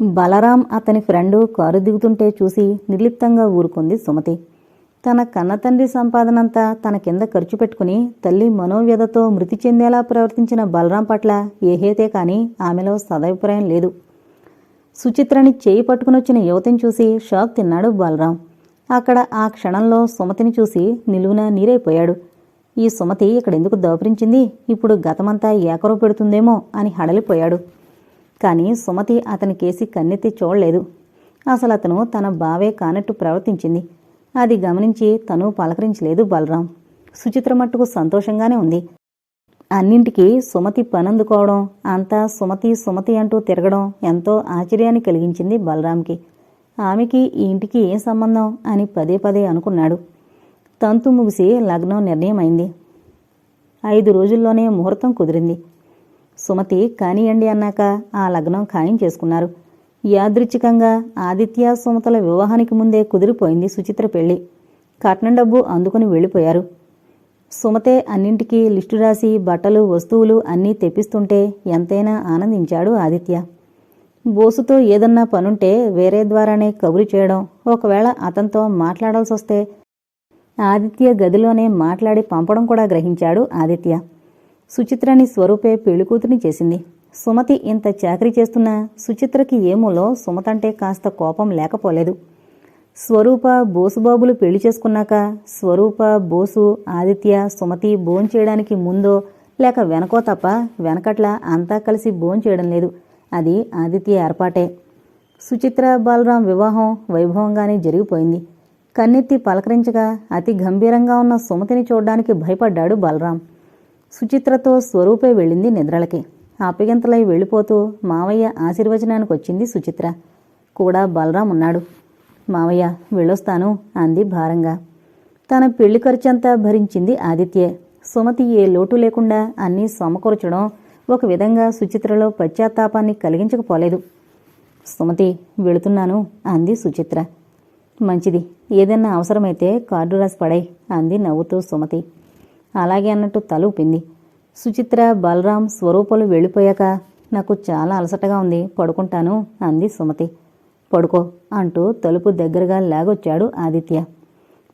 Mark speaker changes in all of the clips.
Speaker 1: బలరాం అతని friend car దిగుతుంటే చూసి నిర్లిప్తంగా ఊరుకుంది సుమతి. తన కన్నతండ్రి సంపాదనంతా తన కింద ఖర్చు పెట్టుకుని తల్లి మనోవ్యధతో మృతి చెందేలా ప్రవర్తించిన బలరాం పట్ల ఏహేతే కానీ ఆమెలో సదభిప్రాయం లేదు. సుచిత్రని చేయి పట్టుకునొచ్చిన యువతిని చూసి షాక్ తిన్నాడు బలరాం. అక్కడ ఆ క్షణంలో సుమతిని చూసి నిలువున నీరైపోయాడు. ఈ సుమతి ఇక్కడెందుకు దౌపరించింది? ఇప్పుడు గతమంతా ఏకరో పెడుతుందేమో అని హడలిపోయాడు. కానీ సుమతి అతని కేసి కన్నెత్తి చూడలేదు. అసలు అతను తన బావే కానట్టు ప్రవర్తించింది. అది గమనించి తను పలకరించలేదు బలరాం. సుచిత్ర మట్టుకు సంతోషంగానే ఉంది. అన్నింటికీ సుమతి పనందుకోవడం అంతా సుమతి సుమతి అంటూ తిరగడం ఎంతో ఆశ్చర్యాన్ని కలిగించింది బలరాంకి. ఆమెకి ఈ ఇంటికి ఏం సంబంధం అని పదే పదే అనుకున్నాడు. తంతు ముగిసి లగ్నం నిర్ణయమైంది. ఐదు రోజుల్లోనే ముహూర్తం కుదిరింది. సుమతి కానియండి అన్నాక ఆ లగ్నం ఖాయం చేసుకున్నారు. యాదృచ్ఛికంగా ఆదిత్య సుమతల వివాహానికి ముందే కుదిరిపోయింది సుచిత్ర పెళ్ళి. కట్నం డబ్బు అందుకుని వెళ్ళిపోయారు. సుమతే అన్నింటికీ లిస్టు రాసి బట్టలు వస్తువులు అన్నీ తెప్పిస్తుంటే ఎంతైనా ఆనందించాడు ఆదిత్య. బోసుతో ఏదన్నా పనుంటే వేరే ద్వారానే కబురు చేయడం ఒకవేళ అతనితో మాట్లాడాల్సి వస్తే ఆదిత్య గదిలోనే మాట్లాడి పంపడం కూడా గ్రహించాడు ఆదిత్య. సుచిత్రని స్వరూపే పెళ్ళికూతుని చేసింది. సుమతి ఇంత చాకరీ చేస్తున్నా సుచిత్రకి ఏమూలో సుమతంటే కాస్త కోపం లేకపోలేదు. స్వరూప బోసుబాబులు పెళ్ళి చేసుకున్నాక స్వరూప బోసు ఆదిత్య సుమతి భోంచేయడానికి ముందో లేక వెనకో తప్ప వెనకట్ల అంతా కలిసి భోంచేయడం లేదు. అది ఆదిత్య ఏర్పాటే. సుచిత్ర బాలరాం వివాహం వైభవంగానే జరిగిపోయింది. కన్నెత్తి పలకరించగా అతి గంభీరంగా ఉన్న సుమతిని చూడడానికి భయపడ్డాడు బలరాం. సుచిత్రతో స్వరూపే వెళ్ళింది నిద్రలకి. అప్పగింతలై వెళ్ళిపోతూ మావయ్య ఆశీర్వచనానికి వచ్చింది సుచిత్ర. కూడా బలరాం ఉన్నాడు. మావయ్య వెళ్ళొస్తాను అంది భారంగా. తన పెళ్ళి ఖర్చంతా భరించింది ఆదిత్యే. సుమతి ఏ లోటు లేకుండా అన్నీ సమకూర్చడం ఒక విధంగా సుచిత్రలో పశ్చాత్తాపాన్ని కలిగించకపోలేదు. సుమతి వెళుతున్నాను అంది సుచిత్ర. మంచిది. ఏదన్నా అవసరమైతే కార్డు రాసి పడాయి అంది నవ్వుతూ సుమతి. అలాగే అన్నట్టు తలూపింది. సుచిత్ర బలరాం స్వరూపాలు వెళ్ళిపోయాక నాకు చాలా అలసటగా ఉంది. పడుకుంటాను అంది సుమతి. పడుకో అంటూ తలుపు దగ్గరగా లాగొచ్చాడు ఆదిత్య.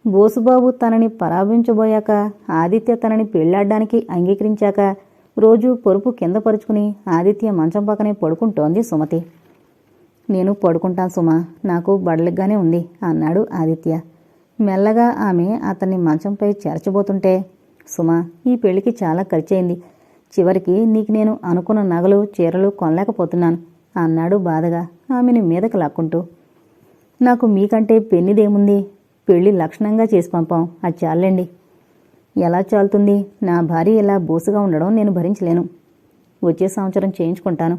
Speaker 1: బోసుబాబు తనని పరాభించబోయాక ఆదిత్య తనని పెళ్ళాడ్డానికి అంగీకరించాక రోజు పొరుపు కింద పరుచుకుని ఆదిత్య మంచం పక్కనే పడుకుంటోంది సుమతి. నేను పడుకుంటాను సుమా నాకు బడలిగ్గానే ఉంది అన్నాడు ఆదిత్య. మెల్లగా ఆమె అతన్ని మంచంపై చేర్చబోతుంటే సుమా ఈ పెళ్ళికి చాలా ఖర్చయింది. చివరికి నీకు నేను అనుకున్న నగలు చీరలు కొనలేకపోతున్నాను అన్నాడు బాధగా ఆమెను మీదకి లాక్కుంటూ. నాకు మీకంటే పెన్నిదేముంది? పెళ్ళి లక్షణంగా చేసి పంపాం అది చాలండి. ఎలా చాలుతుంది? నా భార్య ఇలా బోసుగా ఉండడం నేను భరించలేను. వచ్చే సంవత్సరం చేయించుకుంటాను.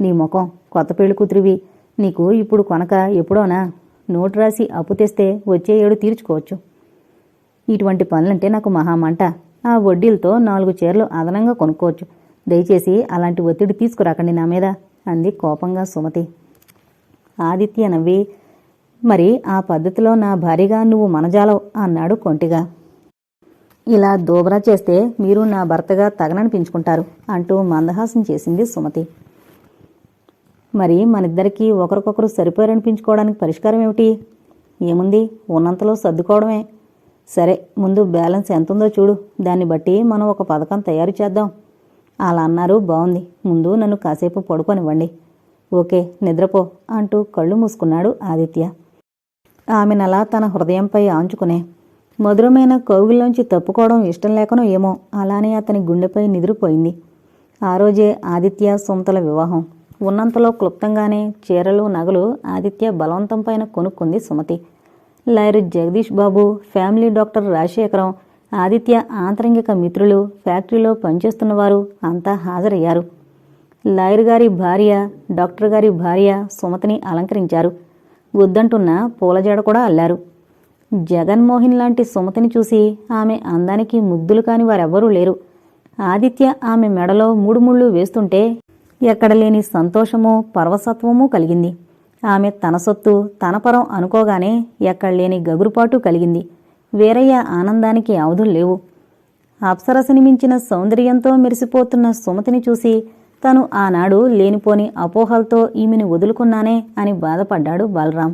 Speaker 1: నీ ముఖం కొత్త పెళ్ళి కూతురివి. నీకు ఇప్పుడు కొనక ఎప్పుడోనా నోటు రాసి అప్పు తెస్తే వచ్చే ఏడు తీర్చుకోవచ్చు. ఇటువంటి పనులంటే నాకు మహామంట. ఆ వడ్డీలతో నాలుగు చీరలు అదనంగా కొనుక్కోవచ్చు. దయచేసి అలాంటి ఒత్తిడి తీసుకురాకండి నా మీద అంది కోపంగా సుమతి. ఆదిత్య నవ్వి మరి ఆ పద్ధతిలో నా భార్యగా నువ్వు మనజాలవు? అన్నాడు కొంటిగా. ఇలా దోబరా చేస్తే మీరు నా భర్తగా తగననిపించుకుంటారు అంటూ మందహాసం చేసింది సుమతి. మరి మనిద్దరికీ ఒకరికొకరు సరిపోయారనిపించుకోవడానికి పరిష్కారం ఏమిటి? ఏముంది? ఉన్నంతలో సర్దుకోవడమే. సరే ముందు బ్యాలెన్స్ ఎంత ఉందో చూడు. దాన్ని బట్టి మనం ఒక పథకం తయారు చేద్దాం. అలా అన్నారు బాగుంది ముందు నన్ను కాసేపు పడుకొనివ్వండి. ఓకే నిద్రపో అంటూ కళ్ళు మూసుకున్నాడు ఆదిత్య. ఆమెనలా తన హృదయంపై ఆంచుకునే మధురమైన కౌగుల్లోంచి తప్పుకోవడం ఇష్టం లేకనో ఏమో అలానే అతని గుండెపై నిద్రపోయింది. ఆ రోజే ఆదిత్య సుమతల వివాహం. ఉన్నంతలో క్లుప్తంగానే చీరలు నగలు ఆదిత్య బలవంతం పైన కొనుక్కుంది Sumathi. Lawyer Jagadish Babu family doctor Rajasekharam Aditya ఆంతరంగిక మిత్రులు ఫ్యాక్టరీలో పనిచేస్తున్నవారు అంతా హాజరయ్యారు. లాయర్ గారి భార్య డాక్టర్ గారి భార్య సుమతిని అలంకరించారు. వద్దంటున్న పూలజడ కూడా అల్లారు. జగన్మోహన్ లాంటి సుమతిని చూసి ఆమె అందానికి ముగ్ధులు కాని వారెవ్వరూ లేరు. ఆదిత్య ఆమె మెడలో మూడు ముళ్ళు వేస్తుంటే ఎక్కడ లేని సంతోషము పరవసత్వము కలిగింది. ఆమె తన సొత్తు తన పరం అనుకోగానే ఎక్కడ లేని గగురుపాటు కలిగింది. వీరయ్య ఆనందానికి అవధులు లేవు. అప్సరసని మించిన సౌందర్యంతో మెరిసిపోతున్న సుమతిని చూసి తను ఆనాడు లేనిపోని అపోహలతో ఈమెను వదులుకున్నానే అని బాధపడ్డాడు బలరాం.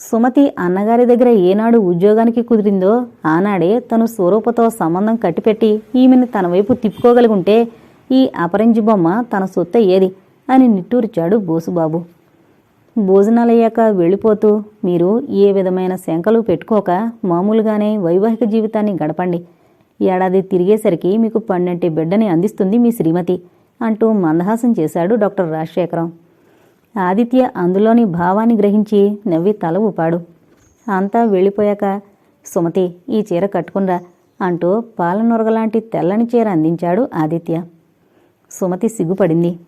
Speaker 1: సుమతి అన్నగారి దగ్గర ఏనాడు ఉద్యోగానికి కుదిరిందో ఆనాడే తను స్వరూపతో సంబంధం కట్టిపెట్టి ఈమెను తన వైపు తిప్పుకోగలిగుంటే ఈ అపరంజి బొమ్మ తన సొత్త ఏది అని నిట్టూర్చాడు బోసుబాబు. భోజనాలయ్యాక వెళ్ళిపోతూ మీరు ఏ విధమైన శంకలు పెట్టుకోక మామూలుగానే వైవాహిక జీవితాన్ని గడపండి. ఏడాది తిరిగేసరికి మీకు పన్నెంటి బిడ్డని అందిస్తుంది మీ శ్రీమతి అంటూ మందహాసం చేశాడు డాక్టర్ రాజశేఖరం. ఆదిత్య అందులోని భావాన్ని గ్రహించి నవ్వి తల ఊపాడు. అంతా వెళ్ళిపోయాక సుమతి ఈ చీర కట్టుకున్రా అంటూ పాలనొరగలాంటి తెల్లని చీర అందించాడు ఆదిత్య. సుమతి సిగ్గుపడింది.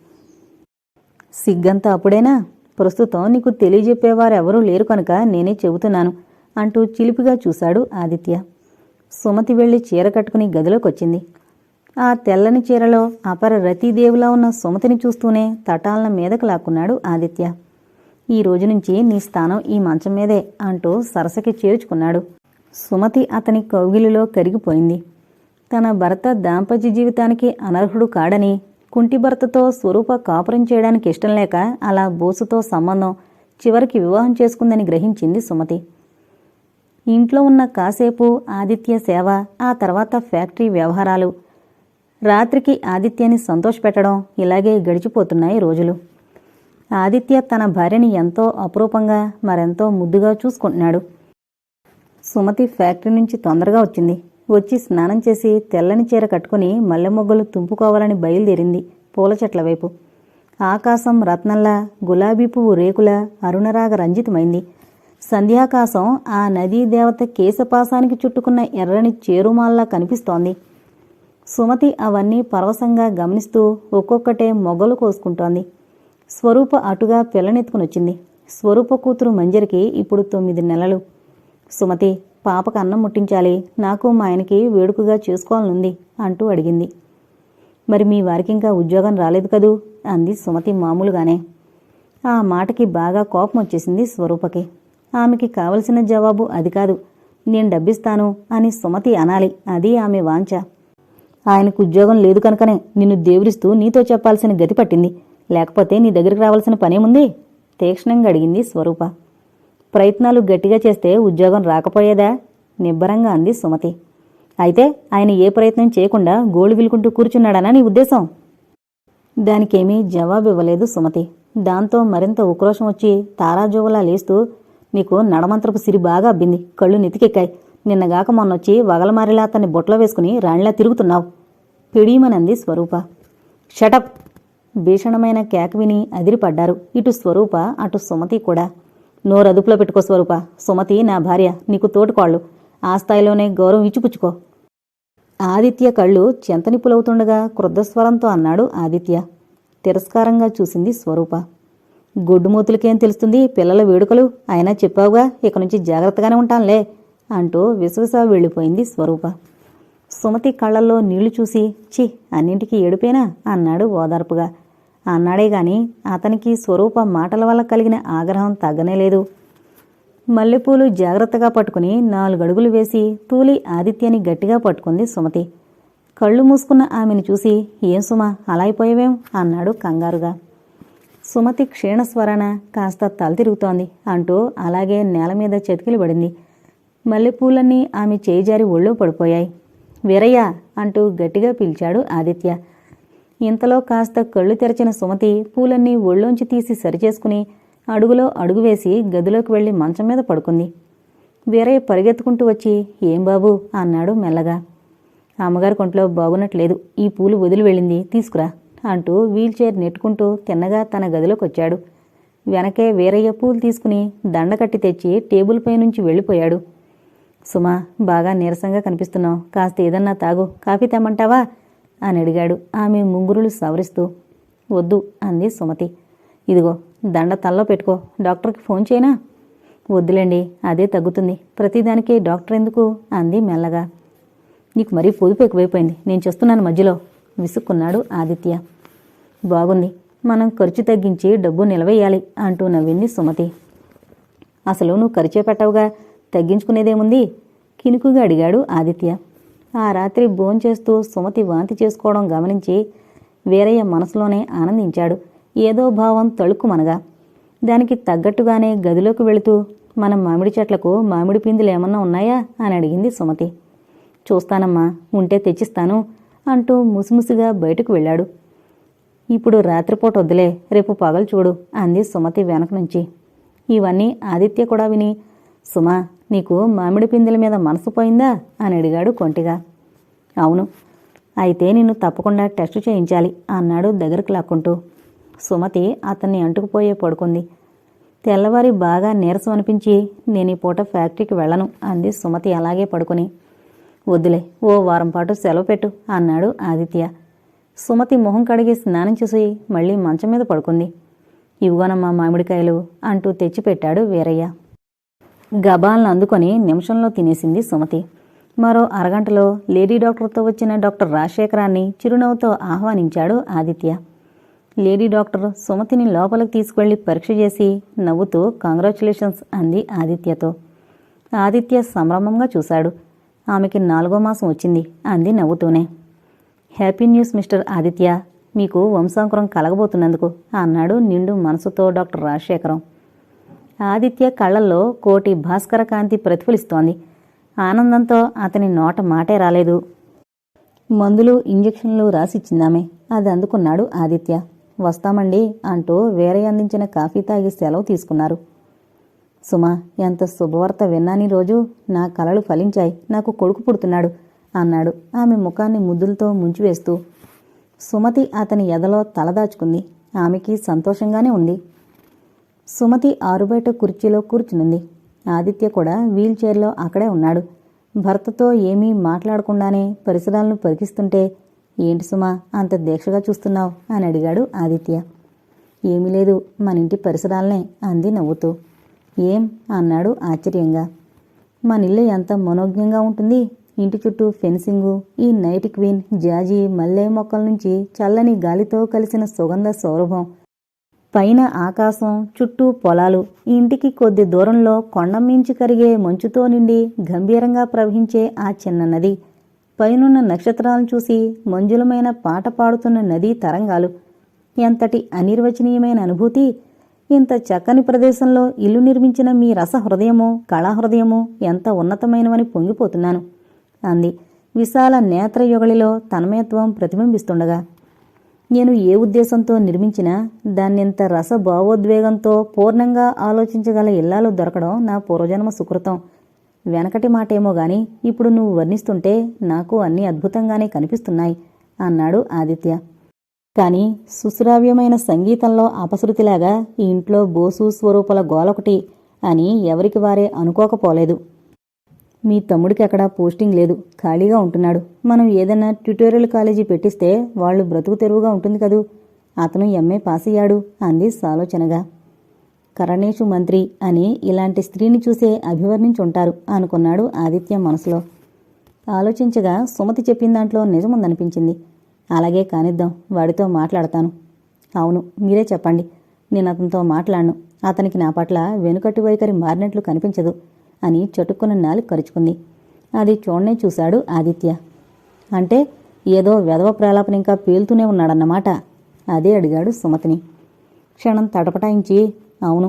Speaker 1: సిగ్గంతా అప్పుడేనా? ప్రస్తుతం నీకు తెలియజెప్పేవారెవరూ లేరు కనుక నేనే చెబుతున్నాను అంటూ చిలిపిగా చూశాడు ఆదిత్య. సుమతి వెళ్ళి చీర కట్టుకుని గదిలోకొచ్చింది. ఆ తెల్లని చీరలో అపర రతీదేవులా ఉన్న సుమతిని చూస్తూనే తటాలన మీదకు లాక్కున్నాడు ఆదిత్య. ఈ రోజు నుంచి నీ స్థానం ఈ మంచం మీదే అంటూ సరసకి చేర్చుకున్నాడు. సుమతి అతని కౌగిలిలో కరిగిపోయింది. తన భర్త దాంపత్య జీవితానికి అనర్హుడు కాడని కుంటి భర్తతో స్వరూప కాపురం చేయడానికి ఇష్టం లేక అలా బోసుతో సంబంధం చివరికి వివాహం చేసుకుందని గ్రహించింది సుమతి. ఇంట్లో ఉన్న కాసేపు ఆదిత్య సేవ ఆ తర్వాత ఫ్యాక్టరీ వ్యవహారాలు. రాత్రికి ఆదిత్యని సంతోషపెట్టడం ఇలాగే గడిచిపోతున్నాయి రోజులు. ఆదిత్య తన భార్యని ఎంతో అపురూపంగా మరెంతో ముద్దుగా చూసుకుంటున్నాడు. సుమతి ఫ్యాక్టరీ నుంచి తొందరగా వచ్చింది. వచ్చి స్నానం చేసి తెల్లని చీర కట్టుకుని మల్లెమొగ్గలు తుంపుకోవాలని బయలుదేరింది పూల చెట్ల వైపు. ఆకాశం రత్నంలా గులాబీ పువ్వు రేకుల అరుణరాగ రంజితమైంది. సంధ్యాకాశం ఆ నదీ దేవత కేశపాసానికి చుట్టుకున్న ఎర్రని చేరుమాల్లా కనిపిస్తోంది. సుమతి అవన్నీ పరవశంగా గమనిస్తూ ఒక్కొక్కటే మొగ్గలు కోసుకుంటోంది. స్వరూప అటుగా పిల్లనెత్తుకునొచ్చింది. స్వరూప కూతురు మంజరికి ఇప్పుడు తొమ్మిది నెలలు. సుమతి పాపకు అన్నం ముట్టించాలి. నాకు మా ఆయనకి వేడుకగా చేసుకోవాలనుంది అంటూ అడిగింది. మరి మీ వారికి ఇంకా ఉద్యోగం రాలేదు కదూ? అంది సుమతి మామూలుగానే. ఆ మాటకి బాగా కోపం వచ్చేసింది స్వరూపకి. ఆమెకి కావలసిన జవాబు అది కాదు. నేను డబ్బిస్తాను అని సుమతి అనాలి. అది ఆమె వాంఛ. ఆయనకు ఉద్యోగం లేదు కనుకనే నిన్ను దేవురిస్తూ నీతో చెప్పాల్సిన గతి పట్టింది. లేకపోతే నీ దగ్గరికి రావాల్సిన పనేముంది? తీక్షణంగా అడిగింది స్వరూప. ప్రయత్నాలు గట్టిగా చేస్తే ఉద్యోగం రాకపోయేదా? నిబ్బరంగా అంది సుమతి. అయితే ఆయన ఏ ప్రయత్నం చేయకుండా గోళ్ళు విలుకుంటూ కూర్చున్నాడనా నీ ఉద్దేశం? దానికేమీ జవాబు ఇవ్వలేదు సుమతి. దాంతో మరింత ఉక్రోషం వచ్చి తారాజోవలా లేస్తూ నీకు నడమంత్రపు సిరి బాగా అబ్బింది. కళ్ళు నితికెక్కాయి నిన్నగాక మొన్నొచ్చి వగలమారిలా అతన్ని బొట్లో వేసుకుని రాణిలా తిరుగుతున్నావు. పిడీమనంది స్వరూప. షటప్! భీషణమైన కేక విని అదిరిపడ్డారు. ఇటు స్వరూప అటు సుమతి కూడా. నోరు అదుపులో పెట్టుకో స్వరూప. సుమతి నా భార్య నీకు తోటికోళ్ళు. ఆ స్థాయిలోనే గౌరవం ఇచ్చిపుచ్చుకో. ఆదిత్య కళ్ళు చెంతనిప్పులవుతుండగా క్రుద్ధస్వరంతో అన్నాడు ఆదిత్య. తిరస్కారంగా చూసింది స్వరూప. గొడ్డుమూతులకేం తెలుస్తుంది? పిల్లల వేడుకలు? అయినా చెప్పావుగా? ఇక నుంచి జాగ్రత్తగానే ఉంటాంలే అంటూ విశ్వస వెళ్ళిపోయింది స్వరూప. సుమతి కళ్ళల్లో నీళ్ళు చూసి చి అన్నింటికీ ఏడుపేనా? అన్నాడు ఓదార్పుగా. అన్నాడే గాని అతనికి స్వరూప మాటల వల్ల కలిగిన ఆగ్రహం తగ్గనేలేదు మల్లెపూలు జాగ్రత్తగా పట్టుకుని నాలుగడుగులు వేసి తూలి ఆదిత్యని గట్టిగా పట్టుకుంది సుమతి. కళ్ళు మూసుకున్న ఆమెను చూసి ఏం సుమ అలా అయిపోయావేం? అన్నాడు కంగారుగా. సుమతి క్షీణస్వరాన కాస్త తల తిరుగుతోంది అంటూ అలాగే నేల మీద చతికిలి పడింది. మల్లెపూలన్నీ ఆమె చేయిజారి ఒళ్ళో పడిపోయాయి. వీరయ్య అంటూ గట్టిగా పిలిచాడు ఆదిత్య. ఇంతలో కాస్త కళ్ళు తెరచిన సుమతి పూలన్నీ ఒళ్ళోంచి తీసి సరిచేసుకుని అడుగులో అడుగు వేసి గదిలోకి వెళ్ళి మంచం మీద పడుకుంది. వీరయ్య పరిగెత్తుకుంటూ వచ్చి ఏం బాబు? అన్నాడు మెల్లగా. అమ్మగారి కొంట్లో బాగున్నట్లేదు. ఈ పూలు వదిలి వెళ్ళింది తీసుకురా అంటూ వీల్ చైర్ నెట్టుకుంటూ తిన్నగా తన గదిలోకి వచ్చాడు వెనకే వీరయ్య పూలు తీసుకుని దండకట్టి తెచ్చి టేబుల్ పై నుంచి వెళ్ళిపోయాడు. సుమా బాగా నీరసంగా కనిపిస్తున్నావు. కాస్త ఏదన్నా తాగు. కాఫీ తెమ్మంటావా? అని అడిగాడు. ఆమె ముంగురులు సవరిస్తూ వద్దు అంది సుమతి. ఇదిగో దండ తల్లో పెట్టుకో. డాక్టర్కి ఫోన్ చేయనా? వద్దులేండి అదే తగ్గుతుంది. ప్రతిదానికి డాక్టర్ ఎందుకు? అంది మెల్లగా. నీకు మరీ పొదుపు ఎక్కువైపోయింది. నేను చేస్తున్నాను మధ్యలో విసుక్కున్నాడు ఆదిత్య. బాగుంది. మనం ఖర్చు తగ్గించి డబ్బు నిలవేయాలి అంటూ నవ్వింది సుమతి. అసలు నువ్వు ఖర్చే పెట్టవుగా. తగ్గించుకునేదేముంది? కినుకుగా అడిగాడు ఆదిత్య. ఆ రాత్రి భోంచేస్తూ సుమతి వాంతి చేసుకోవడం గమనించి వీరయ్య మనసులోనే ఆనందించాడు. ఏదో భావం తళుక్కుమనగా దానికి తగ్గట్టుగానే గదిలోకి వెళుతూ మన మామిడి చెట్లకు మామిడి పిందులు ఏమన్నా ఉన్నాయా? అని అడిగింది సుమతి. చూస్తానమ్మా ఉంటే తెచ్చిస్తాను అంటూ ముసిముసిగా బయటకు వెళ్ళాడు. ఇప్పుడు రాత్రిపూట వద్దులే రేపు పగలు చూడు అంది సుమతి వెనక నుంచి. ఇవన్నీ ఆదిత్య కూడా విని సుమా నీకు మామిడి పిందెల మీద మనసు పోయిందా? అని అడిగాడు కొంటిగా. అవును. అయితే నిన్ను తప్పకుండా టెస్ట్ చేయించాలి అన్నాడు దగ్గరకు లాక్కుంటూ. సుమతి అతన్ని అంటుకుపోయే పడుకుంది. తెల్లవారి బాగా నీరసం అనిపించి నేను ఈ పూట ఫ్యాక్టరీకి వెళ్ళను అంది సుమతి అలాగే పడుకుని. వద్దులే ఓ వారం పాటు సెలవు పెట్టు అన్నాడు ఆదిత్య. సుమతి మొహం కడిగి స్నానం చేసి మళ్ళీ మంచం మీద పడుకుంది. ఇవ్వనమ్మా మామిడికాయలు అంటూ తెచ్చిపెట్టాడు వీరయ్య. గబాలను అందుకొని నిమిషంలో తినేసింది సుమతి. మరో అరగంటలో లేడీ డాక్టర్తో వచ్చిన డాక్టర్ రాజశేఖరాన్ని చిరునవ్వుతో ఆహ్వానించాడు ఆదిత్య. లేడీ డాక్టర్ సుమతిని లోపలికి తీసుకువెళ్ళి పరీక్ష చేసి నవ్వుతూ కంగ్రాచులేషన్స్ అంది ఆదిత్యతో. ఆదిత్య సంభ్రమంగా చూశాడు. ఆమెకి నాలుగో మాసం వచ్చింది అంది నవ్వుతూనే. Happy news mister Aditya. మీకు వంశాంకురం కలగబోతున్నందుకు అన్నాడు నిండు మనసుతో డాక్టర్ రాజశేఖరం. ఆదిత్య కళ్ళల్లో కోటి భాస్కర కాంతి ప్రతిఫలిస్తోంది. ఆనందంతో అతని నోట మాటే రాలేదు. మందులు ఇంజెక్షన్లు రాసిచ్చిందామె అది అందుకున్నాడు ఆదిత్య. వస్తామండి అంటూ వేరే అందించిన కాఫీ తాగి సెలవు తీసుకున్నారు. సుమా ఎంత శుభవార్త విన్నాని రోజు? నా కలలు ఫలించాయి. నాకు కొడుకు పుడుతున్నాడు అన్నాడు. ఆమె ముఖాన్ని ముద్దులతో ముంచివేస్తూ. సుమతి అతని ఎదలో తలదాచుకుంది ఆమెకి సంతోషంగానే ఉంది. సుమతి ఆరుబయట కుర్చీలో కూర్చునుంది. ఆదిత్య కూడా వీల్ చైర్లో అక్కడే ఉన్నాడు. భర్తతో ఏమీ మాట్లాడకుండానే పరిసరాలను పరికిస్తుంటే ఏంటి సుమా అంత దీక్షగా చూస్తున్నావు? అని అడిగాడు ఆదిత్య. ఏమీ లేదు మన ఇంటి పరిసరాలనే అంది నవ్వుతూ. ఏం? అన్నాడు ఆశ్చర్యంగా. మన ఇల్లు ఎంత మనోజ్ఞంగా ఉంటుంది. ఇంటి చుట్టూ ఫెన్సింగు ఈ నైట్ క్వీన్ జాజి మల్లె మొక్కల నుంచి చల్లని గాలితో కలిసిన సుగంధ సౌరభం పైన ఆకాశం చుట్టూ పొలాలు ఇంటికి కొద్ది దూరంలో కొండమించి కరిగే మంచుతో నిండి గంభీరంగా ప్రవహించే ఆ చిన్న నది. పైనున్న నక్షత్రాలను చూసి మంజులమైన పాట పాడుతున్న నదీ తరంగాలు. ఎంతటి అనిర్వచనీయమైన అనుభూతి! ఇంత చక్కని ప్రదేశంలో ఇల్లు నిర్మించిన మీ రస హృదయము ఎంత ఉన్నతమైనవని పొంగిపోతున్నాను! అంది. విశాల నేత్రయుగళిలో తన్మయత్వం ప్రతిబింబిస్తుండగా నేను ఏ ఉద్దేశంతో నిర్మించినా దాన్నింత రస భావోద్వేగంతో పూర్ణంగా ఆలోచించగల ఇల్లాలు దొరకడం నా పూర్వజన్మ సుకృతం. వెనకటి మాటేమో గాని ఇప్పుడు నువ్వు వర్ణిస్తుంటే నాకు అన్నీ అద్భుతంగానే కనిపిస్తున్నాయి అన్నాడు ఆదిత్య. కాని సుశ్రావ్యమైన సంగీతంలో అపశృతిలాగా ఈ ఇంట్లో బోసు స్వరూపల గోలొకటి అని ఎవరికి వారే అనుకోకపోలేదు. మీ తమ్ముడికి అక్కడ పోస్టింగ్ లేదు. ఖాళీగా ఉంటున్నాడు. మనం ఏదైనా ట్యుటోరియల్ కాలేజీ పెట్టిస్తే వాళ్ళు బ్రతుకు తెరువుగా ఉంటుంది కదూ? అతను ఎంఏ పాస్ అయ్యాడు అంది సాలోచనగా. కరణేషు మంత్రి అని ఇలాంటి స్త్రీని చూసే అభివర్ణించుంటారు అనుకున్నాడు ఆదిత్య మనసులో. ఆలోచించగా సుమతి చెప్పిన దాంట్లో నిజముందనిపించింది. అలాగే కానిద్దాం వాడితో మాట్లాడతాను. అవును మీరే చెప్పండి. నేను అతనితో మాట్లాడను. అతనికి నా పట్ల వెనుకటి వైఖరి మారినట్లు కనిపించదు. అని చటుక్కున నాలుగు కరుచుకుంది. అది చూడనే చూశాడు ఆదిత్య. అంటే ఏదో వెధవ ప్రలాపన ఇంకా పేలుతూనే ఉన్నాడన్నమాట? అదే అడిగాడు సుమతిని. క్షణం తటపటాయించి అవును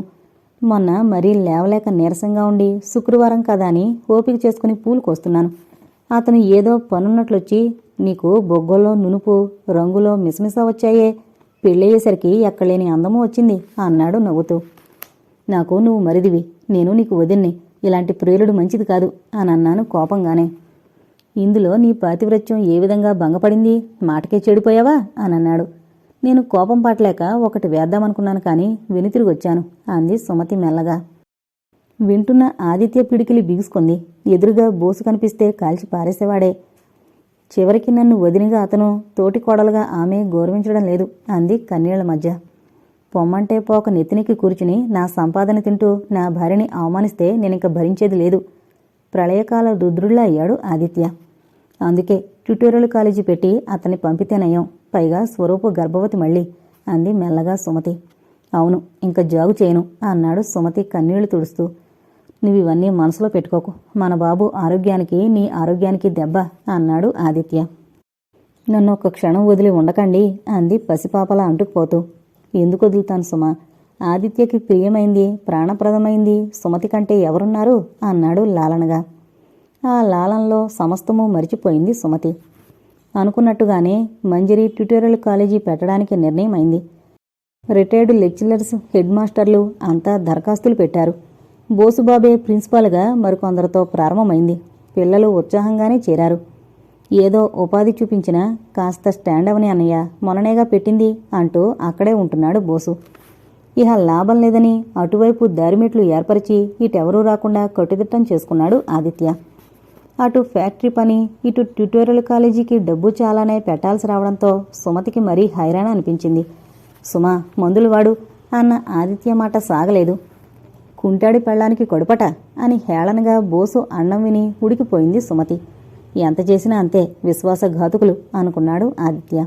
Speaker 1: మొన్న మరీ లేవలేక నీరసంగా ఉండి శుక్రవారం కదా అని ఓపిక చేసుకుని పూలు కోస్తున్నాను. అతను ఏదో పనున్నట్లొచ్చి నీకు బొగ్గలో నునుపు రంగులో మిసమిస వచ్చాయే పెళ్ళయ్యేసరికి ఎక్కలేని అందము వచ్చింది అన్నాడు నవ్వుతూ. నాకు నువ్వు మరిదివి నేను నీకు వదిన్ని. ఇలాంటి ప్రియులుడు మంచిది కాదు అని అన్నాను కోపంగానే. ఇందులో నీ పాతివ్రత్యం ఏ విధంగా భంగపడింది? మాటకే చెడిపోయావా? అని అన్నాడు. నేను కోపం పాటలేక ఒకటి వేద్దామనుకున్నాను కానీ వెనుతిరిగొచ్చాను అంది సుమతి మెల్లగా. వింటున్న ఆదిత్య పిడికిలి బిగుసుకుంది. ఎదురుగా బోసు కనిపిస్తే కాల్చి పారేసేవాడే. చివరికి నన్ను వదినగా అతను. తోటి కోడలుగా ఆమె గౌరవించడం లేదు అంది కన్నీళ్ళ మధ్య. పొమ్మంటే పోక నెత్తినికి కూర్చుని నా సంపాదన తింటూ నా భార్యని అవమానిస్తే నేనింక భరించేది లేదు. ప్రళయకాల రుద్రుళ్ళ అయ్యాడు ఆదిత్య. అందుకే ట్యుటోరియల్ కాలేజీ పెట్టి అతన్ని పంపితేనయం. పైగా స్వరూపు గర్భవతి మళ్ళీ అంది మెల్లగా సుమతి. అవును ఇంక జాగు చేయను అన్నాడు సుమతి కన్నీళ్ళు తుడుస్తూ. నువ్వు ఇవన్నీ మనసులో పెట్టుకోకు. మన బాబు ఆరోగ్యానికి నీ ఆరోగ్యానికి దెబ్బ అన్నాడు ఆదిత్య. నన్ను ఒక క్షణం వదిలి ఉండకండి అంది పసిపాపలా అంటుకుపోతూ. ఎందుకు వదులుతాను సుమ? ఆదిత్యకి ప్రియమైంది ప్రాణప్రదమైంది సుమతి కంటే ఎవరున్నారు? అన్నాడు లాలనగా. ఆ లాలంలో సమస్తము మరిచిపోయింది సుమతి. అనుకున్నట్టుగానే మంజరి ట్యూటోరియల్ కాలేజీ పెట్టడానికి నిర్ణయమైంది. రిటైర్డ్ లెక్చరర్స్ హెడ్ మాస్టర్లు అంతా దరఖాస్తులు పెట్టారు. బోసుబాబే ప్రిన్సిపాల్గా మరికొందరితో ప్రారంభమైంది. పిల్లలు ఉత్సాహంగానే చేరారు. ఏదో ఉపాధి చూపించినా కాస్త స్టాండ్ అవని అన్నయ్య మొన్ననేగా పెట్టింది అంటూ అక్కడే ఉంటున్నాడు బోసు. ఇహ లాభం లేదని అటువైపు దారిమెట్లు ఏర్పరిచి ఇటెవరూ రాకుండా కట్టుదిట్టం చేసుకున్నాడు ఆదిత్య. అటు ఫ్యాక్టరీ పని ఇటు ట్యూటోరియల్ కాలేజీకి డబ్బు చాలానే పెట్టాల్సి రావడంతో సుమతికి మరీ హైరాణ అనిపించింది. సుమ మందులు వాడు అన్న ఆదిత్య మాట సాగలేదు. కుంటాడి పెళ్ళానికి కొడుపట అని హేళనగా బోసు అన్నం విని ఉడికిపోయింది సుమతి. ఎంత చేసినా అంతే విశ్వాసఘాతుకులు అనుకున్నాడు ఆదిత్య.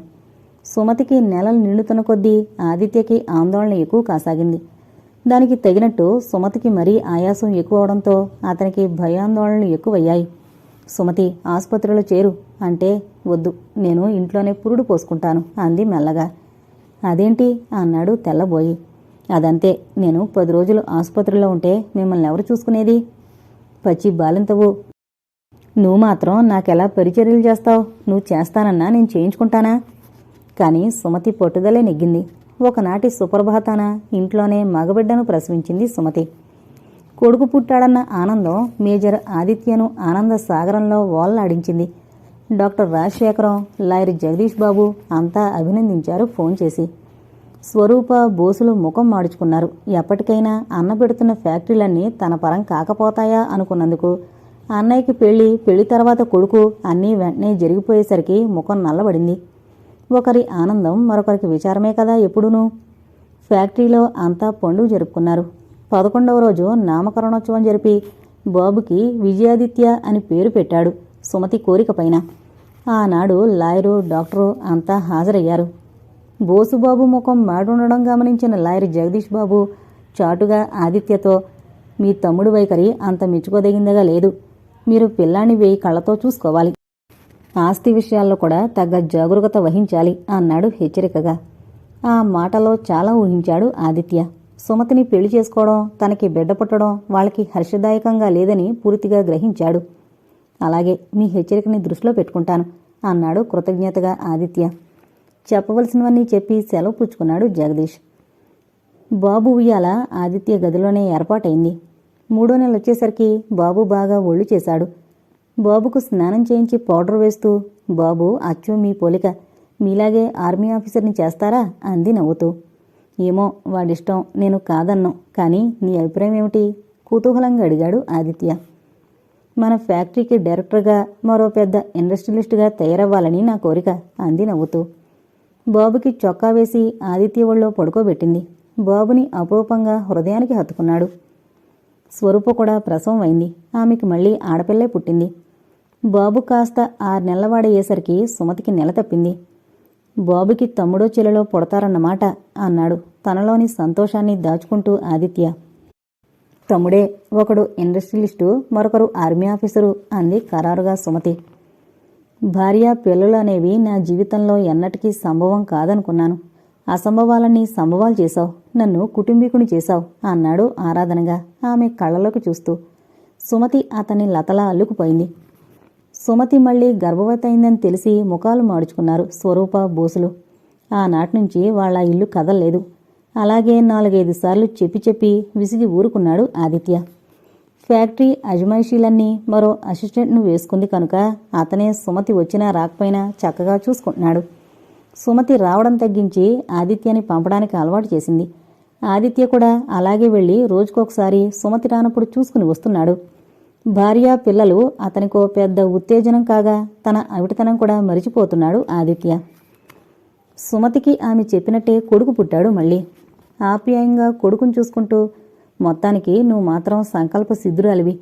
Speaker 1: సుమతికి నెలలు నిండుతున్న కొద్దీ ఆదిత్యకి ఆందోళన ఎక్కువ కాసాగింది. దానికి తగినట్టు సుమతికి మరీ ఆయాసం ఎక్కువ అవడంతో అతనికి భయాందోళనలు ఎక్కువయ్యాయి. సుమతి ఆసుపత్రిలో చేరు అంటే వద్దు నేను ఇంట్లోనే పురుడు పోసుకుంటాను అంది మెల్లగా. అదేంటి? అన్నాడు తెల్లబోయి. అదంతే నేను పది రోజులు ఆసుపత్రిలో ఉంటే మిమ్మల్ని ఎవరు చూసుకునేది? పచ్చి బాలింతవు నువ్వు మాత్రం నాకెలా పరిచర్యలు చేస్తావు? నువ్వు చేస్తానన్నా నేను చేయించుకుంటానా? కానీ సుమతి పట్టుదలే నెగ్గింది. ఒకనాటి సుప్రభాతాన ఇంట్లోనే మగబిడ్డను ప్రసవించింది సుమతి. కొడుకు పుట్టాడన్న ఆనందం మేజర్ ఆదిత్యను ఆనంద సాగరంలో ఓల్లాడించింది డాక్టర్ రాజశేఖరం లాయర్ జగదీష్ బాబు అంతా అభినందించారు ఫోన్ చేసి. స్వరూప బోసులు ముఖం మాడుచుకున్నారు. ఎప్పటికైనా అన్న పెడుతున్న ఫ్యాక్టరీలన్నీ తన పరం కాకపోతాయా అనుకున్నందుకు అన్నయ్యకి పెళ్ళి పెళ్ళి తర్వాత కొడుకు అన్నీ వెంటనే జరిగిపోయేసరికి ముఖం నల్లబడింది. ఒకరి ఆనందం మరొకరికి విచారమే కదా ఎప్పుడూనూ? ఫ్యాక్టరీలో అంతా పండుగ జరుపుకున్నారు. పదకొండవ రోజు నామకరణోత్సవం జరిపి బాబుకి విజయాదిత్య అని పేరు పెట్టాడు సుమతి కోరిక పైన. ఆనాడు లాయరు డాక్టరు అంతా హాజరయ్యారు. బోసుబాబు ముఖం మాడుండడం గమనించిన లాయర్ జగదీష్ బాబు చాటుగా ఆదిత్యతో మీ తమ్ముడు వైఖరి అంత మెచ్చుకోదగిందిగా లేదు. మీరు పిల్లాన్ని వేయి కళ్ళతో చూసుకోవాలి. ఆస్తి విషయాల్లో కూడా తగ్గ జాగరూకత వహించాలి అన్నాడు హెచ్చరికగా. ఆ మాటలో చాలా ఊహించాడు ఆదిత్య. సుమతిని పెళ్ళి చేసుకోవడం తనకి బిడ్డ పుట్టడం వాళ్ళకి హర్షదాయకంగా లేదని పూర్తిగా గ్రహించాడు. అలాగే మీ హెచ్చరికని దృష్టిలో పెట్టుకుంటాను అన్నాడు కృతజ్ఞతగా ఆదిత్య. చెప్పవలసినవన్నీ చెప్పి సెలవు పుచ్చుకున్నాడు జగదీష్. బాబు ఉయ్యాల ఆదిత్య గదిలోనే ఏర్పాటైంది. మూడో నెల వచ్చేసరికి బాబు బాగా ఒళ్ళు చేశాడు. బాబుకు స్నానం చేయించి పౌడర్ వేస్తూ బాబు అచ్చు మీ పోలిక. మీలాగే ఆర్మీ ఆఫీసర్ని చేస్తారా? అంది నవ్వుతూ. ఏమో వాడిష్టం. నేను కాదన్నాం. కానీ నీ అభిప్రాయం ఏమిటి? కుతూహలంగా అడిగాడు ఆదిత్య. మన ఫ్యాక్టరీకి డైరెక్టర్గా మరో పెద్ద ఇండస్ట్రియలిస్ట్గా తయారవ్వాలని నా కోరిక అంది నవ్వుతూ. బాబుకి చొక్కా వేసి ఆదిత్య ఒళ్ళో పడుకోబెట్టింది. బాబుని అపరూపంగా హృదయానికి హత్తుకున్నాడు. స్వరూప కూడా ప్రసవం అయింది ఆమెకి మళ్ళీ ఆడపిల్లే పుట్టింది. బాబు కాస్త ఆరు నెలవాడయ్యేసరికి సుమతికి నెల తప్పింది. బాబుకి తమ్ముడో చెల్లెలో పుడతారన్నమాట అన్నాడు. తనలోని సంతోషాన్ని దాచుకుంటూ ఆదిత్య. తమ్ముడే ఒకడు ఇండస్ట్రియలిస్టు మరొకరు ఆర్మీ ఆఫీసరు అంది ఖరారుగా సుమతి. భార్య పిల్లలు అనేవి నా జీవితంలో ఎన్నటికీ సంభవం కాదనుకున్నాను. అసంభవాలన్నీ సంభవాలు చేశావు. నన్ను కుటుంబీకుని చేశావు. అన్నాడు ఆరాధనగా ఆమె కళ్ళలోకి చూస్తూ. సుమతి అతని లతలా అల్లుకుపోయింది. సుమతి మళ్ళీ గర్భవతి అయిందని తెలిసి ముఖాలు మాడుచుకున్నారు స్వరూప బోసులు. ఆనాటి నుంచి వాళ్ళ ఇల్లు కదలలేదు. అలాగే నాలుగైదు సార్లు చెప్పి చెప్పి విసిగి ఊరుకున్నాడు ఆదిత్య. ఫ్యాక్టరీ అజమాయిషీలన్నీ మరో అసిస్టెంట్ను వేసుకుంది కనుక అతనే సుమతి వచ్చినా రాకపోయినా చక్కగా చూసుకుంటున్నాడు. సుమతి రావడం తగ్గించి ఆదిత్యని పంపడానికి అలవాటు చేసింది. ఆదిత్య కూడా అలాగే వెళ్ళి రోజుకొకసారి సుమతి రానప్పుడు చూసుకుని వస్తున్నాడు. భార్య పిల్లలు అతనికో పెద్ద ఉత్తేజనం కాగా తన అవిటితనం కూడా మరిచిపోతున్నాడు ఆదిత్య. సుమతికి ఆమె చెప్పినట్టే కొడుకు పుట్టాడు మళ్ళీ. ఆప్యాయంగా కొడుకుని చూసుకుంటూ మొత్తానికి నువ్వు మాత్రం సంకల్ప సిద్ధురాలివి.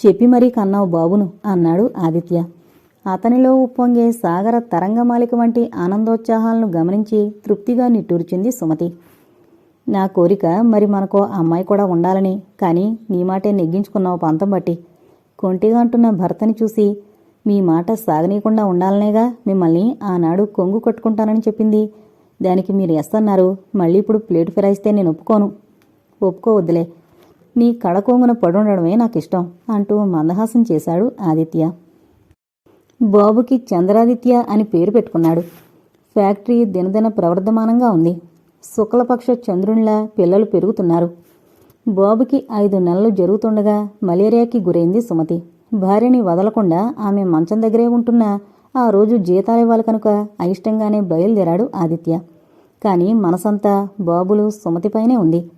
Speaker 1: చెప్పి మరీ కన్నావు బాబును అన్నాడు ఆదిత్య. అతనిలో ఉప్పొంగే సాగర తరంగమాలిక వంటి ఆనందోత్సాహాలను గమనించి తృప్తిగా నిట్టూర్చింది సుమతి. నా కోరిక మరి మనకో అమ్మాయి కూడా ఉండాలని కానీ నీ మాటే నెగ్గించుకున్నావు పంతం బట్టి. కొంటిగా అంటున్న భర్తని చూసి మీ మాట సాగనీయకుండా ఉండాలనేగా మిమ్మల్ని ఆనాడు కొంగు కట్టుకుంటానని చెప్పింది. దానికి మీరు ఎస్తన్నారు మళ్ళీ ఇప్పుడు ప్లేటు ఫిరాయిస్తే నేను ఒప్పుకోను. ఒప్పుకోవద్దులే నీ కడకొంగున పడుండడమే నాకు ఇష్టం అంటూ మందహాసం చేశాడు ఆదిత్య. బాబుకి చంద్రాదిత్య అని పేరు పెట్టుకున్నాడు. ఫ్యాక్టరీ దినదిన ప్రవర్ధమానంగా ఉంది. శుక్లపక్ష చంద్రునిలా పిల్లలు పెరుగుతున్నారు. బాబుకి ఐదు నెలలు జరుగుతుండగా మలేరియాకి గురైంది సుమతి. భార్యని వదలకుండా ఆమె మంచం దగ్గరే ఉంటున్న ఆ రోజు జీతాలు ఇవ్వాలి కనుక అయిష్టంగానే బయలుదేరాడు ఆదిత్య. కానీ మనసంతా బాబులు సుమతిపైనే ఉంది.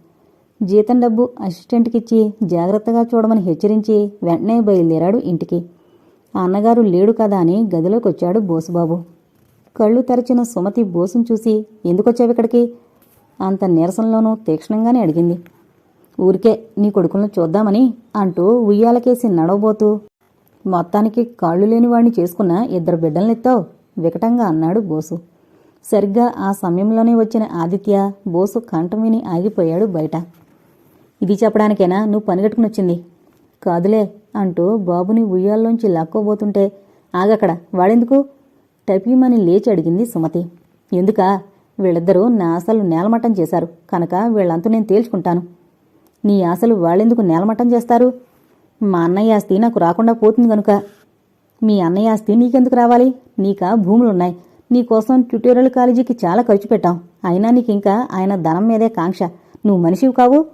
Speaker 1: జీతం డబ్బు అసిస్టెంట్కిచ్చి జాగ్రత్తగా చూడమని హెచ్చరించి వెంటనే బయలుదేరాడు ఇంటికి. మా అన్నగారు లేడు కదా అని గదిలోకి వచ్చాడు బోసుబాబు. కళ్ళు తెరచిన సుమతి బోసును చూసి ఎందుకొచ్చావు ఇక్కడికి? అంత నీరసంలోనూ తీక్షణంగానే అడిగింది. ఊరికే నీ కొడుకులను చూద్దామని అంటూ ఉయ్యాలకేసి నడవబోతూ మొత్తానికి కాళ్ళు లేని వాడిని చేసుకున్న ఇద్దరు బిడ్డలనెత్తావు వికటంగా అన్నాడు బోసు. సరిగ్గా ఆ సమయంలోనే వచ్చిన ఆదిత్య బోసు కంఠం విని ఆగిపోయాడు బయట. ఇది చెప్పడానికైనా? నువ్వు పనిగట్టుకుని వచ్చింది. కాదులే అంటూ బాబుని ఉయ్యాల్లోంచి లాక్కోబోతుంటే ఆగక్కడ వాడెందుకు? టపీమని లేచి అడిగింది సుమతి. ఎందుకా? వీళ్ళిద్దరూ నా ఆశలు నేలమట్టం చేశారు. కనుక వీళ్ళంతా నేను తేల్చుకుంటాను. నీ ఆశలు వాళ్ళెందుకు నేలమట్టం చేస్తారు? మా అన్నయ్య ఆస్తి నాకు రాకుండా పోతుంది గనుక. మీ అన్నయ్య ఆస్తి నీకెందుకు రావాలి? నీకా భూములున్నాయి. నీకోసం ట్యూటోరియల్ కాలేజీకి చాలా ఖర్చు పెట్టాం. అయినా నీకింకా ఆయన ధనం మీదే కాంక్ష. నువ్వు మనిషివి కావు?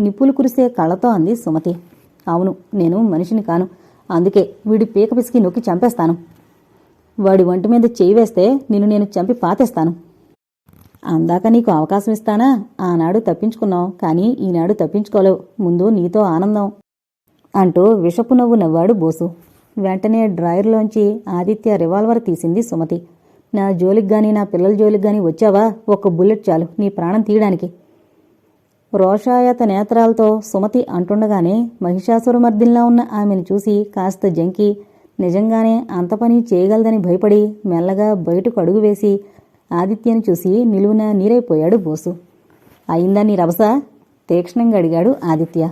Speaker 1: నిప్పులు కురిసే కళ్ళతో అంది సుమతి. అవును నేను మనిషిని కాను. అందుకే వీడి పీక పిసికి నొక్కి చంపేస్తాను. వాడి ఒంటి మీద చేయి వేస్తే నిన్ను నేను చంపి పాతేస్తాను. అందాక నీకు అవకాశం ఇస్తానా? ఆనాడు తప్పించుకున్నావు కానీ ఈనాడు తప్పించుకోలేవు. ముందు నీతో ఆనందం అంటూ విషపు నవ్వు నవ్వాడు బోసు. వెంటనే డ్రాయర్లోంచి ఆదిత్య రివాల్వర్ తీసింది సుమతి. నా జోలికి గాని నా పిల్లల జోలికి గాని వచ్చావా? ఒక్క బుల్లెట్ చాలు నీ ప్రాణం తీయడానికి. రోషాయత నేత్రాలతో సుమతి అంటుండగానే మహిషాసురమర్దిన్లా ఉన్న ఆమెను చూసి కాస్త జంకి నిజంగానే అంత పని చేయగలదని భయపడి మెల్లగా బయటకు అడుగు వేసి ఆదిత్యని చూసి నిలువున నీరైపోయాడు బోసు. అయిందా నీ రభస? తీక్షణంగా అడిగాడు ఆదిత్య.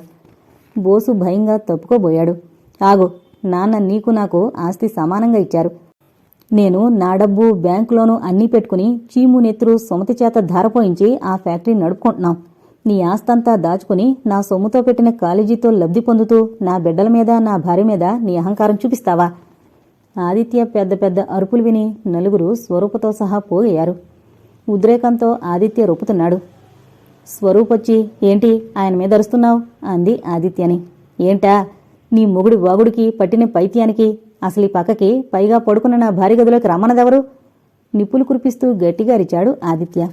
Speaker 1: బోసు భయంగా తప్పుకోబోయాడు. ఆగు నాన్న నీకు నాకు ఆస్తి సమానంగా ఇచ్చారు. నేను నా డబ్బు బ్యాంకులోనూ అన్నీ పెట్టుకుని చీము నెత్తురు సుమతి చేత ధారపోయించి ఆ ఫ్యాక్టరీ నడుపుకుంటున్నాం. నీ ఆస్తంతా దాచుకుని నా సొమ్ముతో పెట్టిన కాలేజీతో లబ్ధి పొందుతూ నా బిడ్డల మీద నా భార్య మీద నీ అహంకారం చూపిస్తావా? ఆదిత్య పెద్ద పెద్ద అరుపులు విని నలుగురు స్వరూపతో సహా పోగయ్యారు. ఉద్రేకంతో ఆదిత్య రొప్పుతున్నాడు. స్వరూపొచ్చి ఏంటి? ఆయన మీద అరుస్తున్నావు? అంది ఆదిత్యని. ఏంటా? నీ మొగుడి వాగుడికి పట్టిన పైత్యానికి అసలు ఈ పక్కకి పైగా పడుకున్న నా భార్య గదిలోకి రమ్మన్నదెవరు? నిప్పులు కురిపిస్తూ గట్టిగా అరిచాడు ఆదిత్య.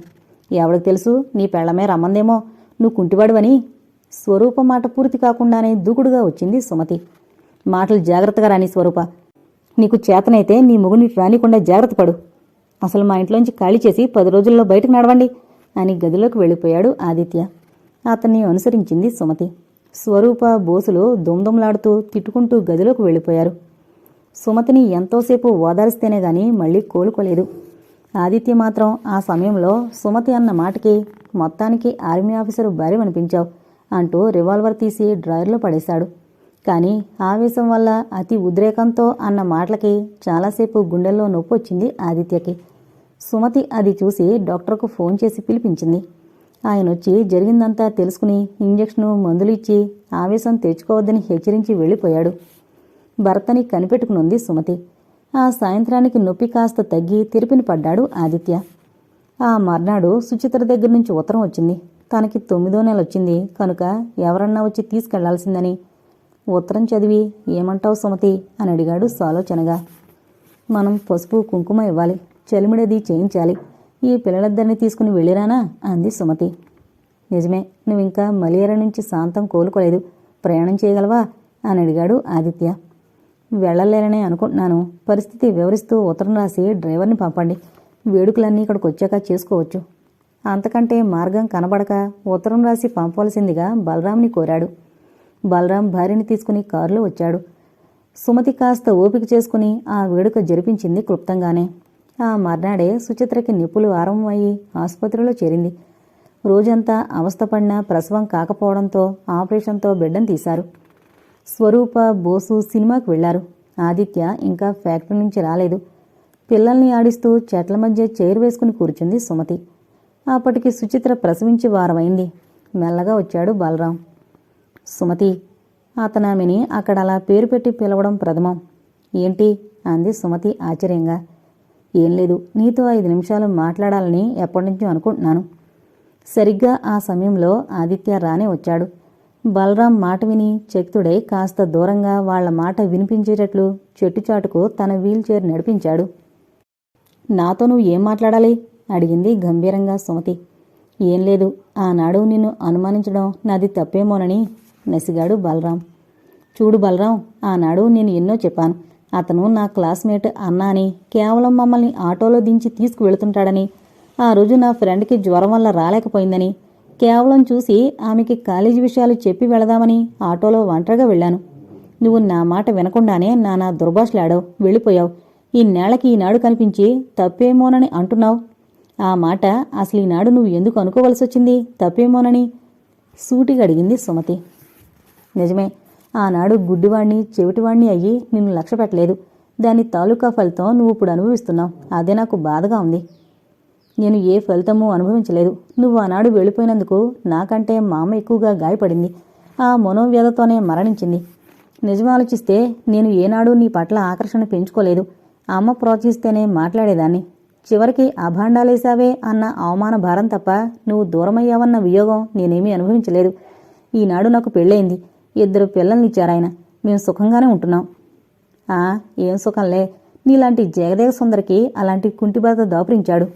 Speaker 1: ఎవడికి తెలుసు? నీ పెళ్ళమే రమ్మందేమో. నువ్వు కుంటివాడువని? స్వరూప మాట పూర్తి కాకుండానే దూకుడుగా వచ్చింది సుమతి. మాటలు జాగ్రత్తగా రాని స్వరూప. నీకు చేతనైతే నీ మొగుని రానికుండా జాగ్రత్త పడు. అసలు మా ఇంట్లోంచి ఖాళీ చేసి పది రోజుల్లో బయటకు నడవండి అని గదిలోకి వెళ్ళిపోయాడు ఆదిత్య. అతన్ని అనుసరించింది సుమతి. స్వరూప బోసులు దుమ్దుమ్లాడుతూ తిట్టుకుంటూ గదిలోకి వెళ్ళిపోయారు. సుమతిని ఎంతోసేపు ఓదారిస్తేనే గాని మళ్ళీ కోలుకోలేదు. ఆదిత్య మాత్రం ఆ సమయంలో సుమతి అన్న మాటకి మొత్తానికి ఆర్మీ ఆఫీసరు భార్య అనిపించావు అంటూ రివాల్వర్ తీసి డ్రాయర్లో పడేశాడు. కానీ ఆవేశం వల్ల అతి ఉద్రేకంతో అన్న మాటలకి చాలాసేపు గుండెల్లో నొప్పి వచ్చింది ఆదిత్యకి. సుమతి అది చూసి డాక్టర్కు ఫోన్ చేసి పిలిపించింది. ఆయన వచ్చి జరిగిందంతా తెలుసుకుని ఇంజెక్షను మందులు ఇచ్చి ఆవేశం తెచ్చుకోవద్దని హెచ్చరించి వెళ్ళిపోయాడు. భర్తని కనిపెట్టుకునుంది సుమతి. ఆ సాయంత్రానికి నొప్పి కాస్త తగ్గి తిరిపిని పడ్డాడు ఆదిత్య. ఆ మర్నాడు సుచిత్ర దగ్గర నుంచి ఉత్తరం వచ్చింది. తనకి తొమ్మిదో నెల వచ్చింది కనుక ఎవరన్నా వచ్చి తీసుకెళ్ళాల్సిందని. ఉత్తరం చదివి ఏమంటావు సుమతి? అని అడిగాడు సాలోచనగా. మనం పసుపు కుంకుమ ఇవ్వాలి. చలిమిడది చేయించాలి. ఈ పిల్లలిద్దరిని తీసుకుని వెళ్ళిరానా? అంది సుమతి. నిజమే. నువ్వింకా మలేరియా నుంచి శాంతం కోలుకోలేదు. ప్రయాణం చేయగలవా? అని అడిగాడు ఆదిత్య. వెళ్ళలేనని అనుకుంటున్నాను. పరిస్థితి వివరిస్తూ ఉత్తరం రాసి డ్రైవర్ని పంపండి. వేడుకలన్నీ ఇక్కడికి వచ్చాక చేసుకోవచ్చు. అంతకంటే మార్గం కనబడక ఉత్తరం రాసి పంపవలసిందిగా బలరాంని కోరాడు. బలరాం భార్యని తీసుకుని కారులో వచ్చాడు. సుమతి కాస్త ఓపిక చేసుకుని ఆ వేడుక జరిపించింది క్లుప్తంగానే. ఆ మర్నాడే సుచిత్రకి నిప్పులు ఆరంభమయ్యి ఆసుపత్రిలో చేరింది. రోజంతా అవస్థపడినా ప్రసవం కాకపోవడంతో ఆపరేషన్తో బిడ్డను తీశారు. స్వరూప బోసు సినిమాకు వెళ్ళారు ఆదిత్య ఇంకా ఫ్యాక్టరీ నుంచి రాలేదు. పిల్లల్ని ఆడిస్తూ చెట్ల మధ్య చైర్ వేసుకుని కూర్చుంది సుమతి. అప్పటికి సుచిత్ర ప్రసవించి వారమైంది. మెల్లగా వచ్చాడు బలరాం. సుమతి అతనామెని అక్కడ అలా పేరు పెట్టి పిలవడం ప్రథమం. ఏంటి? అంది సుమతి ఆశ్చర్యంగా. ఏం లేదు నీతో ఐదు నిమిషాలు మాట్లాడాలని ఎప్పటి నుంచో అనుకుంటున్నాను. సరిగ్గా ఆ సమయంలో ఆదిత్య రానే వచ్చాడు. బలరాం మాట విని చెక్తుడై కాస్త దూరంగా వాళ్ళ మాట వినిపించేటట్లు చెట్టుచాటుకు తన వీల్చైర్ నడిపించాడు. నాతో నువ్వు ఏం మాట్లాడాలి? అడిగింది గంభీరంగా సుమతి. ఏం లేదు ఆనాడు నిన్ను అనుమానించడం నాది తప్పేమోనని నసిగాడు బలరాం. చూడు బలరాం ఆనాడు నేను ఎన్నో చెప్పాను. అతను నా క్లాస్మేట్ అన్నా అని కేవలం మమ్మల్ని ఆటోలో దించి తీసుకువెళుతుంటాడని ఆ రోజు నా ఫ్రెండ్కి జ్వరం వల్ల రాలేకపోయిందని కేవలం చూసి ఆమెకి కాలేజీ విషయాలు చెప్పి వెళదామని ఆటోలో ఒంటరిగా వెళ్ళాను. నువ్వు నా మాట వినకుండానే నానా దుర్భాషలాడావు. వెళ్ళిపోయావు. ఈ నేలకి ఈనాడు కనిపించి తప్పేమోనని అంటున్నావు. ఆ మాట అసలు ఈనాడు నువ్వు ఎందుకు అనుకోవలసి వచ్చింది? తప్పేమోనని సూటిగా అడిగింది సుమతి. నిజమే ఆనాడు గుడ్డివాణ్ణి చెవిటివాణ్ణి అయ్యి నిన్ను లక్ష్య పెట్టలేదు. దాని తాలూకా ఫలితం నువ్వు ఇప్పుడు అనుభవిస్తున్నావు. అదే నాకు బాధగా ఉంది. నేను ఏ ఫలితమూ అనుభవించలేదు. నువ్వు ఆనాడు వెళ్ళిపోయినందుకు నాకంటే మా అమ్మ ఎక్కువగా గాయపడింది. ఆ మనోవ్యధతోనే మరణించింది. నిజం ఆలోచిస్తే నేను ఏనాడు నీ పట్ల ఆకర్షణ పెంచుకోలేదు. అమ్మ ప్రోత్సహిస్తేనే మాట్లాడేదాన్ని. చివరికి అభాండాలేశావే అన్న అవమాన భారం తప్ప నువ్వు దూరమయ్యావన్న వియోగం నేనేమీ అనుభవించలేదు. ఈనాడు నాకు పెళ్ళయింది. ఇద్దరు పిల్లల్నిచ్చారాయన మేము సుఖంగానే ఉంటున్నాం. ఆ ఏం సుఖంలే. నీలాంటి జగదేవ సుందరికి అలాంటి కుంటిబాత దాపురించాడు.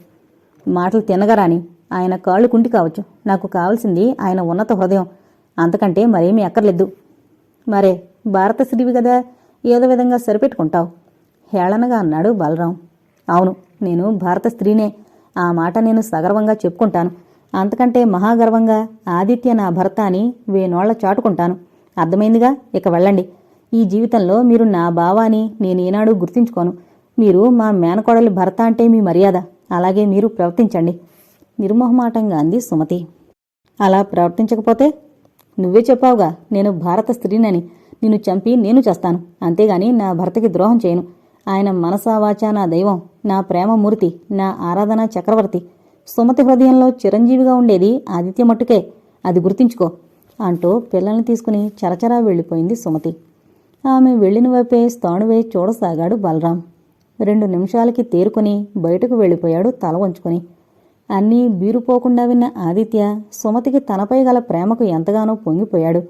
Speaker 1: మాటలు తినగరాని ఆయన కాళ్ళు కుంటి కావచ్చు. నాకు కావాల్సింది ఆయన ఉన్నత హృదయం. అంతకంటే మరేమీ అక్కర్లేదు. మరే భారతశ్రీవి కదా ఏదో విధంగా సరిపెట్టుకుంటావు. హేళనగా అన్నాడు బలరాం అవును నేను భారత స్త్రీనే. ఆ మాట నేను సగర్వంగా చెప్పుకుంటాను. అంతకంటే మహాగర్వంగా ఆదిత్య నా భర్త అని వేనోళ్ళ చాటుకుంటాను. అర్థమైందిగా? ఇక వెళ్ళండి. ఈ జీవితంలో మీరు నా బావ అని నేను ఏనాడు గుర్తించుకోను. మీరు మా మేనకోడలి భర్త అంటే మీ మర్యాద. అలాగే మీరు ప్రవర్తించండి. నిర్మోహమాటంగా అంది సుమతి. అలా ప్రవర్తించకపోతే నువ్వే చెప్పావుగా నేను భారత స్త్రీనని. నిన్ను చంపి నేను చేస్తాను. అంతేగాని నా భర్తకి ద్రోహం చేయను. ఆయన మనసావాచా నా దైవం నా ప్రేమమూర్తి నా ఆరాధనా చక్రవర్తి. సుమతి హృదయంలో చిరంజీవిగా ఉండేది ఆదిత్య మట్టుకే. అది గుర్తించుకో అంటూ పిల్లల్ని తీసుకుని చరచరా వెళ్ళిపోయింది సుమతి. ఆమె వెళ్ళిన వైపే స్థాణువే చూడసాగాడు బలరాం. రెండు నిమిషాలకి తేరుకుని బయటకు వెళ్ళిపోయాడు తల వంచుకొని. అన్నీ బీరుపోకుండా విన్న ఆదిత్య సుమతికి తనపై గల ప్రేమకు ఎంతగానో పొంగిపోయాడు.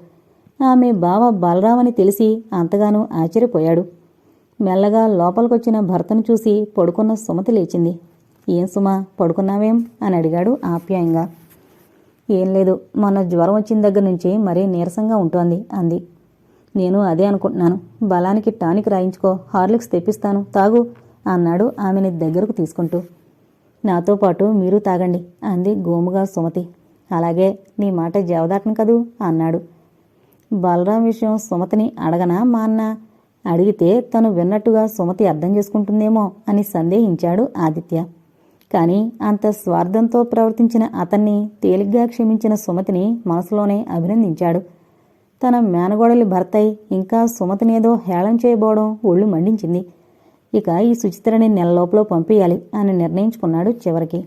Speaker 1: ఆమె బావ బలరామని తెలిసి అంతగానో ఆశ్చర్యపోయాడు. మెల్లగా లోపలికొచ్చిన భర్తను చూసి పడుకున్న సుమతి లేచింది. ఏం సుమా పడుకున్నావేం? అని అడిగాడు ఆప్యాయంగా. ఏం లేదు మొన్న జ్వరం వచ్చిన దగ్గర నుంచి మరీ నీరసంగా ఉంటోంది అంది. నేను అదే అనుకుంటున్నాను. బలానికి టానిక్ రాయించుకో హార్లిక్స్ తెప్పిస్తాను. తాగు అన్నాడు ఆమెని దగ్గరకు తీసుకుంటూ. నాతో పాటు మీరు తాగండి అంది గోముగా సుమతి. అలాగే నీ మాట జవదాటం కదూ అన్నాడు. బలరాం విషయం సుమతిని అడగనా మా అన్న? అడిగితే తను విన్నట్టుగా సుమతి అర్థం చేసుకుంటుందేమో అని సందేహించాడు ఆదిత్య. కానీ అంత స్వార్థంతో ప్రవర్తించిన అతన్ని తేలిగ్గా క్షమించిన సుమతిని మనసులోనే అభినందించాడు. తన మేనగోడలి భర్తయి ఇంకా సుమతినేదో హేళం చేయబోవడం ఒళ్ళు మండించింది. ఇక ఈ సుచిత్రని నెల లోపల అని నిర్ణయించుకున్నాడు చివరికి.